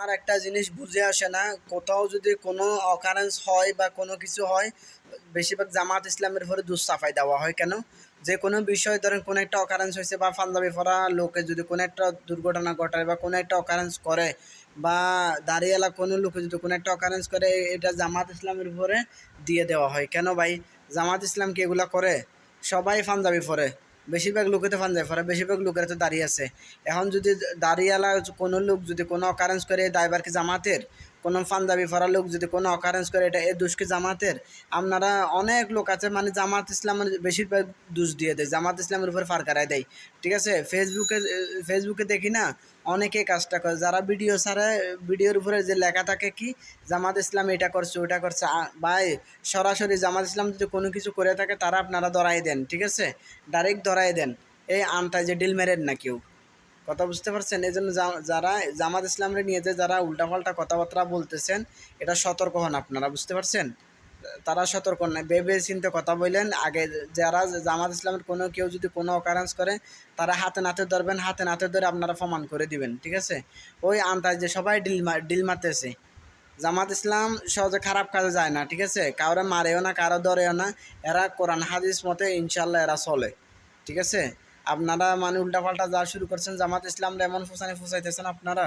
আমার একটা জিনিস বুঝে আসে না, কোথাও যদি কোনো অকারেন্স হয় বা কোনো কিছু হয়, বেশিরভাগ জামাত ইসলামের উপরে দুঃসাফাই দেওয়া হয় কেন? যে কোনো বিষয় ধরেন কোনো একটা অকারেন্স হয়েছে বা ফান্দাবি পরা লোকে যদি কোনো একটা দুর্ঘটনা ঘটায় বা কোনো একটা অকারেন্স করে বা দাঁড়িয়েলা কোনো লোকে যদি কোনো একটা অকারেন্স করে, এটা জামাত ইসলামের উপরে দিয়ে দেওয়া হয়। কেন ভাই? জামাত ইসলাম কি এগুলা করে? সবাই পাঞ্জাবি পরে। বেশিরভাগ লোকে তো ফান পাঞ্জাবি পরে বেশিরভাগ লোকের তো দাঁড়িয়ে আছে। এখন যদি দাঁড়িয়েলা কোনো লোক যদি কোনো অকারেন্স করে ড্রাইভারকে জামাতের কোনো পাঞ্জাবি পরা লোক যদি কোনো অকারেন্স করে, এটা এ দুষ্কি জামাতের? আপনারা অনেক লোক আছে মানে জামাত ইসলামের বেশিরভাগ দোষ দিয়ে দেয়, জামাত ইসলামের উপর ফার দেয়। ঠিক আছে? ফেসবুকে ফেসবুকে দেখি না, অনেকে কাজটা করে। যারা ভিডিও ছাড়ে ভিডিওর উপরে যে লেখা থাকে কি, জামাত ইসলাম এটা করছে ওটা করছে ভাই, সরাসরি জামাত ইসলাম যদি কোনো কিছু করে থাকে, তারা আপনারা ধরাই দেন, ঠিক আছে? ডাইরেক্ট ধরাই দেন। এই আমটায় যে ডিল মেরেন না কেউ। কথা বুঝতে পারছেন? এই জন্য যারা, জামাত ইসলামরে নিয়ে যে যারা উল্টাপাল্টা কথাবার্তা বলতেছেন, এটা সতর্ক হন আপনারা, বুঝতে পারছেন? তারা সতর্ক নয় ভেবে চিন্তে কথা বললেন। আগে যারা জামাত ইসলামের কোনো, কেউ যদি কোনো অকারেন্স করে, তারা হাতে নাতে ধরবেন, হাতে নাতে ধরে আপনারা প্রমাণ করে দিবেন, ঠিক আছে? ওই আন্তাজ যে সবাই ডিল ডিল মারতেছে। জামাত ইসলাম সহজে খারাপ কাজে যায় না, ঠিক আছে? কারও মারেও না, কারও ধরেও না। এরা কোরআন, হাদিস মতে ইনশাল্লাহ এরা চলে, ঠিক আছে? আপনারা মানে উল্টাপাল্টা যা শুরু করছেন জামাত ইসলাম এমন ফুসানি ফুসাইতেছেন আপনারা?